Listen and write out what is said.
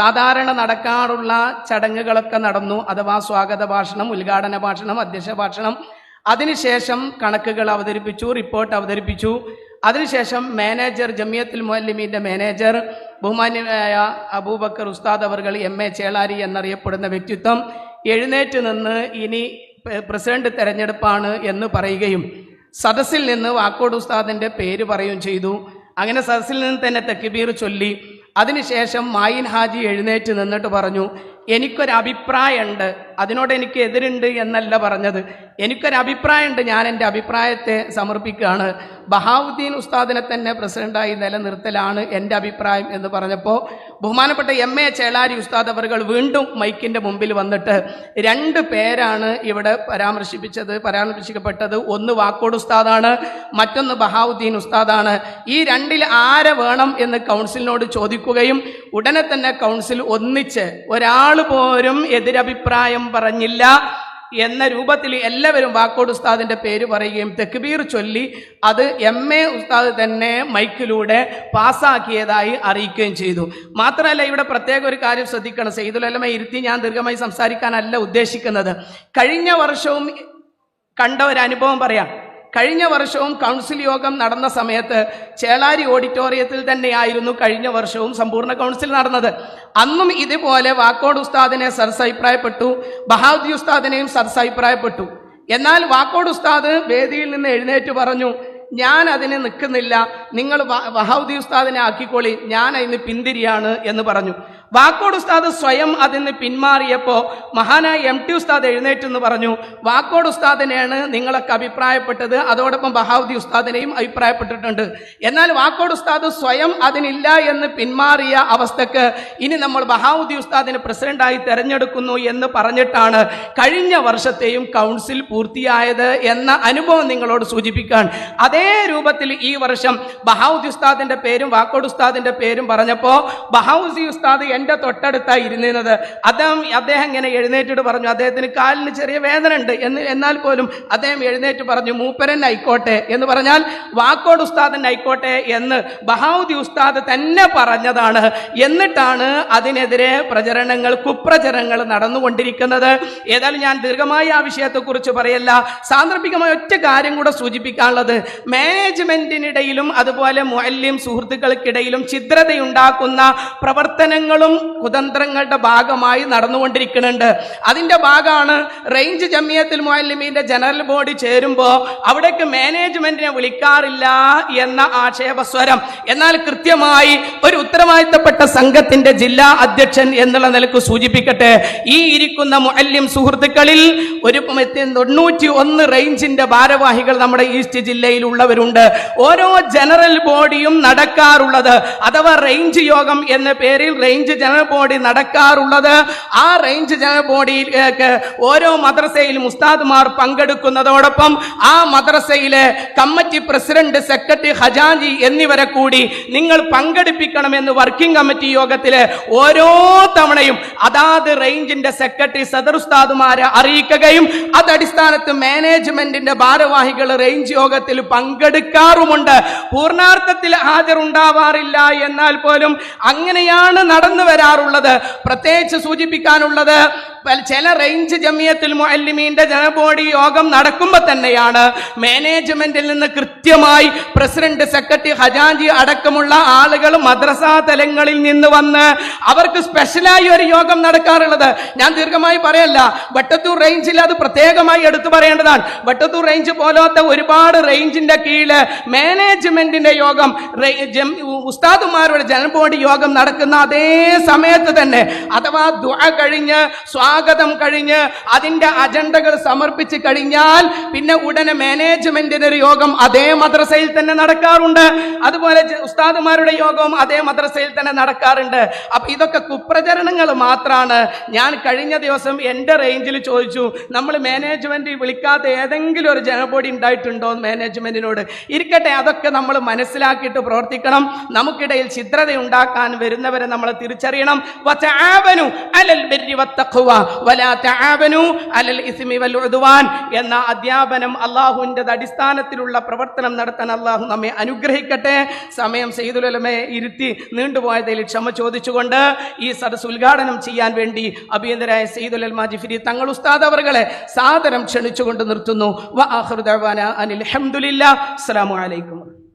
സാധാരണ നടക്കാറുള്ള ചടങ്ങുകളൊക്കെ നടന്നു. അഥവാ സ്വാഗത ഭാഷണം ഉദ്ഘാടന ഭാഷണം അധ്യക്ഷ ഭാഷണം. അതിനുശേഷം കണക്കുകൾ അവതരിപ്പിച്ചു റിപ്പോർട്ട് അവതരിപ്പിച്ചു. അതിനുശേഷം മാനേജർ ജമിയത്തുൽ മുഅല്ലിമീന്റെ മാനേജർ ബഹുമാന്യനായ അബൂബക്കർ ഉസ്താദ് അവർകൾ എം എ ചേളാരി എന്നറിയപ്പെടുന്ന വ്യക്തിത്വം എഴുന്നേറ്റ് നിന്ന് ഇനി പ്രസിഡന്റ് തെരഞ്ഞെടുപ്പാണ് എന്ന് പറയുകയും സദസ്സിൽ നിന്ന് വാക്കോട് ഉസ്താദിന്റെ പേര് പറയുകയും ചെയ്തു. അങ്ങനെ സദസ്സിൽ നിന്ന് തന്നെ തെക്കിബീർ ചൊല്ലി. അതിനുശേഷം മായിൻ ഹാജി എഴുന്നേറ്റ് നിന്നിട്ട് പറഞ്ഞു എനിക്കൊരു അഭിപ്രായമുണ്ട് അതിനോട് എനിക്ക് എതിരുണ്ട് എന്നല്ല പറഞ്ഞത്. എനിക്കൊരഭിപ്രായമുണ്ട്. ഞാൻ എന്റെ അഭിപ്രായത്തെ സമർപ്പിക്കുകയാണ്. ബഹാവുദ്ദീൻ ഉസ്താദിനെ തന്നെ പ്രസിഡന്റായി നിലനിർത്തലാണ് എന്റെ അഭിപ്രായം എന്ന് പറഞ്ഞപ്പോൾ ബഹുമാനപ്പെട്ട എം എ ചേളാരി ഉസ്താദ് അവർ വീണ്ടും മൈക്കിന്റെ മുമ്പിൽ വന്നിട്ട് രണ്ട് പേരാണ് ഇവിടെ പരാമർശിപ്പിച്ചത് പരാമർശിക്കപ്പെട്ടത്. ഒന്ന് വാക്കോട് ഉസ്താദാണ് മറ്റൊന്ന് ബഹാവുദ്ദീൻ ഉസ്താദാണ്. ഈ രണ്ടിൽ ആരെ വേണം എന്ന് കൗൺസിലിനോട് ചോദിക്കുകയും ഉടനെ തന്നെ കൗൺസിൽ ഒന്നിച്ച് ഒരാൾ പോലും എതിരഭിപ്രായം പറഞ്ഞില്ല എന്ന രൂപത്തിൽ എല്ലാവരും വാക്കോട് ഉസ്താദിന്റെ പേര് പറയുകയും തെക്കുബീർ ചൊല്ലി അത് എം എ ഉസ്താദ് തന്നെ മൈക്കിലൂടെ പാസ്സാക്കിയതായി അറിയിക്കുകയും ചെയ്തു. മാത്രമല്ല ഇവിടെ പ്രത്യേക ഒരു കാര്യം ശ്രദ്ധിക്കണം. സെയ്തുലമ ഇരുത്തി ഞാൻ ദീർഘമായി സംസാരിക്കാനല്ല ഉദ്ദേശിക്കുന്നത്. കഴിഞ്ഞ വർഷവും കണ്ട ഒരു അനുഭവം പറയാം. കഴിഞ്ഞ വർഷവും കൗൺസിൽ യോഗം നടന്ന സമയത്ത് ചേളാരി ഓഡിറ്റോറിയത്തിൽ തന്നെയായിരുന്നു കഴിഞ്ഞ വർഷവും സമ്പൂർണ കൗൺസിൽ നടന്നത്. അന്നും ഇതുപോലെ വാക്കോട് ഉസ്താദിനെ സർസ് അഭിപ്രായപ്പെട്ടു ബഹാദി ഉസ്താദിനെയും സർസ് അഭിപ്രായപ്പെട്ടു എന്നാൽ വാക്കോട് ഉസ്താദ് വേദിയിൽ നിന്ന് എഴുന്നേറ്റ് പറഞ്ഞു ഞാൻ അതിന് നിൽക്കുന്നില്ല നിങ്ങൾ വഹാദി ഉസ്താദിനെ ആക്കിക്കോളി ഞാൻ അതിന് പിന്തിരിയാണ് എന്ന് പറഞ്ഞു. വാക്കോട് ഉസ്താദ് സ്വയം അതിന് പിന്മാറിയപ്പോൾ മഹാനായ എം ടി ഉസ്താദ് എഴുന്നേറ്റ് എന്ന് പറഞ്ഞു. വാക്കോട് ഉസ്താദിനെയാണ് നിങ്ങളൊക്കെ അഭിപ്രായപ്പെട്ടത്. അതോടൊപ്പം ബഹാവുദ്ദി ഉസ്താദിനെയും അഭിപ്രായപ്പെട്ടിട്ടുണ്ട്. എന്നാൽ വാക്കോട് ഉസ്താദ് സ്വയം അതിനില്ല എന്ന് പിന്മാറിയ അവസ്ഥക്ക് ഇനി നമ്മൾ ബഹാവുദ്ദി ഉസ്താദിനെ പ്രസിഡന്റായി തെരഞ്ഞെടുക്കുന്നു എന്ന് പറഞ്ഞിട്ടാണ് കഴിഞ്ഞ വർഷത്തെയും കൗൺസിൽ പൂർത്തിയായത് എന്ന അനുഭവം നിങ്ങളോട് സൂചിപ്പിക്കാൻ. അതേ രൂപത്തിൽ ഈ വർഷം ബഹാവുദ്ദി ഉസ്താദിന്റെ പേരും വാക്കോട് ഉസ്താദിന്റെ പേരും പറഞ്ഞപ്പോൾ ബഹാവുദ്ദി ഉസ്താദ് എന്റെ തൊട്ടടുത്തായി ഇരുന്നിരുന്നത് അദ്ദേഹം അദ്ദേഹം ഇങ്ങനെ എഴുന്നേറ്റിട്ട് പറഞ്ഞു അദ്ദേഹത്തിന് കാലിന് ചെറിയ വേദന ഉണ്ട് എന്ന് എന്നാൽ പോലും അദ്ദേഹം എഴുന്നേറ്റ് പറഞ്ഞു മൂപ്പരൻ ആയിക്കോട്ടെ എന്ന് പറഞ്ഞാൽ വാക്കോട് ഉസ്താദൻ ആയിക്കോട്ടെ എന്ന് ബഹാവുദി ഉസ്താദ് തന്നെ പറഞ്ഞതാണ്. എന്നിട്ടാണ് അതിനെതിരെ പ്രചരണങ്ങൾ കുപ്രചരണങ്ങൾ നടന്നുകൊണ്ടിരിക്കുന്നത്. ഏതായാലും ഞാൻ ദീർഘമായ ആ വിഷയത്തെക്കുറിച്ച് പറയല്ല. സാന്ദർഭികമായ ഒറ്റ കാര്യം കൂടെ സൂചിപ്പിക്കാനുള്ളത്. മാനേജ്മെന്റിനിടയിലും അതുപോലെ മുഅല്ലിം സുഹൃത്തുക്കൾക്കിടയിലും ഛിദ്രതയുണ്ടാക്കുന്ന പ്രവർത്തനങ്ങളും കുതന്ത്രങ്ങളുടെ ഭാഗമായി നടന്നുകൊണ്ടിരിക്കുന്നുണ്ട്. അതിന്റെ ഭാഗമാണ് റേഞ്ച് ജമിയത്തിൽ മുഅല്ലിമീന്റെ ജനറൽ ബോഡി ചേരുമ്പോൾ അവിടേക്ക് മാനേജ്മെന്റിനെ വിളിക്കാറില്ല എന്ന ആക്ഷേപസ്വരം. എന്നാൽ കൃത്യമായി ഒരു ഉത്തരവാദിത്തപ്പെട്ട സംഘത്തിന്റെ ജില്ലാ അധ്യക്ഷൻ എന്നുള്ള നിലയ്ക്ക് സൂചിപ്പിക്കട്ടെ ഈ ഇരിക്കുന്ന മുഅല്ലിം സുഹൃത്തുക്കളിൽ ഒരു തൊണ്ണൂറ്റി ഒന്ന് റേഞ്ചിന്റെ ഭാരവാഹികൾ നമ്മുടെ ഈസ്റ്റ് ജില്ലയിൽ ഉള്ളവരുണ്ട്. ഓരോ ജനറൽ ബോഡിയും നടക്കാറുള്ളത് അഥവാ റേഞ്ച് യോഗം എന്ന പേരിൽ റേഞ്ച് ജനറൽ ബോഡി നടക്കാറുള്ളത്. ആ റേഞ്ച് ജനറൽ ബോഡിയിലേക്ക് ഓരോ മദ്രസയിലും ഉസ്താദുമാർ പങ്കെടുക്കുന്നതോടൊപ്പം ആ മദ്രസയിലെ കമ്മിറ്റി പ്രസിഡന്റ് സെക്രട്ടറി ഹജാജി എന്നിവരെ കൂടി നിങ്ങൾ പങ്കെടുപ്പിക്കണമെന്ന് വർക്കിംഗ് കമ്മിറ്റി യോഗത്തിൽ ഓരോ തവണയും അതാത് റേഞ്ചിന്റെ സെക്രട്ടറി സദർ ഉസ്താദുമാരെ അറിയിക്കുകയും അതടിസ്ഥാനത്ത് മാനേജ്മെന്റിന്റെ ഭാരവാഹികൾ റേഞ്ച് യോഗത്തിൽ പങ്കെടുക്കാറുമുണ്ട്. പൂർണാർത്ഥത്തിൽ ഹാജരുണ്ടാവാറില്ല എന്നാൽ പോലും അങ്ങനെയാണ് നടന്നു വരാറുള്ളത് പ്രത്യേകിച്ച് സൂചിപ്പിക്കാനുള്ളത് ചില റേഞ്ച് ജമിയത്തിൽ മുഅല്ലിമീന്റെ ജനബോഡി യോഗം നടക്കുമ്പോൾ തന്നെയാണ് മാനേജ്മെന്റിൽ നിന്ന് കൃത്യമായി പ്രസിഡന്റ് സെക്രട്ടറി ഹജാജി അടക്കമുള്ള ആളുകൾ മദ്രസ തലങ്ങളിൽ നിന്ന് വന്ന് അവർക്ക് സ്പെഷ്യലായി ഒരു യോഗം നടക്കാറുള്ളത്. ഞാൻ ദീർഘമായി പറയല്ല വട്ടത്തൂർ റേഞ്ചിൽ അത് പ്രത്യേകമായി എടുത്തു പറയേണ്ടതാണ്. വട്ടത്തൂർ റേഞ്ച് പോലത്തെ ഒരുപാട് റേഞ്ചിന്റെ കീഴിൽ മാനേജ്മെന്റിന്റെ യോഗം ഉസ്താദുമാരുടെ ജനബോഡി യോഗം നടക്കുന്ന അതേ സമയത്ത് തന്നെ അഥവാ ദുആ കഴിഞ്ഞ് സ്വാഗതം കഴിഞ്ഞ് അതിന്റെ അജണ്ടകൾ സമർപ്പിച്ച് കഴിഞ്ഞാൽ പിന്നെ ഉടനെ മാനേജ്മെന്റിന് ഒരു യോഗം അതേ മദ്രസയിൽ തന്നെ നടക്കാറുണ്ട്. അതുപോലെ ഉസ്താദുമാരുടെ യോഗവും അതേ മദ്രസയിൽ തന്നെ നടക്കാറുണ്ട്. അപ്പൊ ഇതൊക്കെ കുപ്രചരണങ്ങൾ മാത്രമാണ് ഞാൻ കഴിഞ്ഞ ദിവസം എന്റെ റേഞ്ചിൽ ചോദിച്ചു നമ്മൾ മാനേജ്മെന്റ് വിളിക്കാത്ത ഏതെങ്കിലും ഒരു ജനബോഡി ഉണ്ടായിട്ടുണ്ടോ? മാനേജ്മെന്റിനോട് ഇരിക്കട്ടെ അതൊക്കെ നമ്മൾ മനസ്സിലാക്കിയിട്ട് പ്രവർത്തിക്കണം. നമുക്കിടയിൽ ഛിദ്രത ഉണ്ടാക്കാൻ വരുന്നവരെ നമ്മൾ തിരിച്ചറിയണം. അലൽ എന്ന അധ്യാപനം അള്ളാഹുവിന്റെ അടിസ്ഥാനത്തിലുള്ള പ്രവർത്തനം നടത്താൻ അള്ളാഹു നമ്മെ അനുഗ്രഹിക്കട്ടെ. സമയം സെയ്തുലമെ ഇരുത്തി നീണ്ടുപോയതിൽ ക്ഷമ ചോദിച്ചുകൊണ്ട് ഈ സദസ് ഉദ്ഘാടനം ചെയ്യാൻ വേണ്ടി അഭിയന്തരായ സെയ്തുൽ മാജിഫിരി തങ്ങൾ ഉസ്താദ് അവർകളെ സാദരം ക്ഷണിച്ചുകൊണ്ട് നിർത്തുന്നു. അനിൽ അസ്സലാമു അലൈക്കും.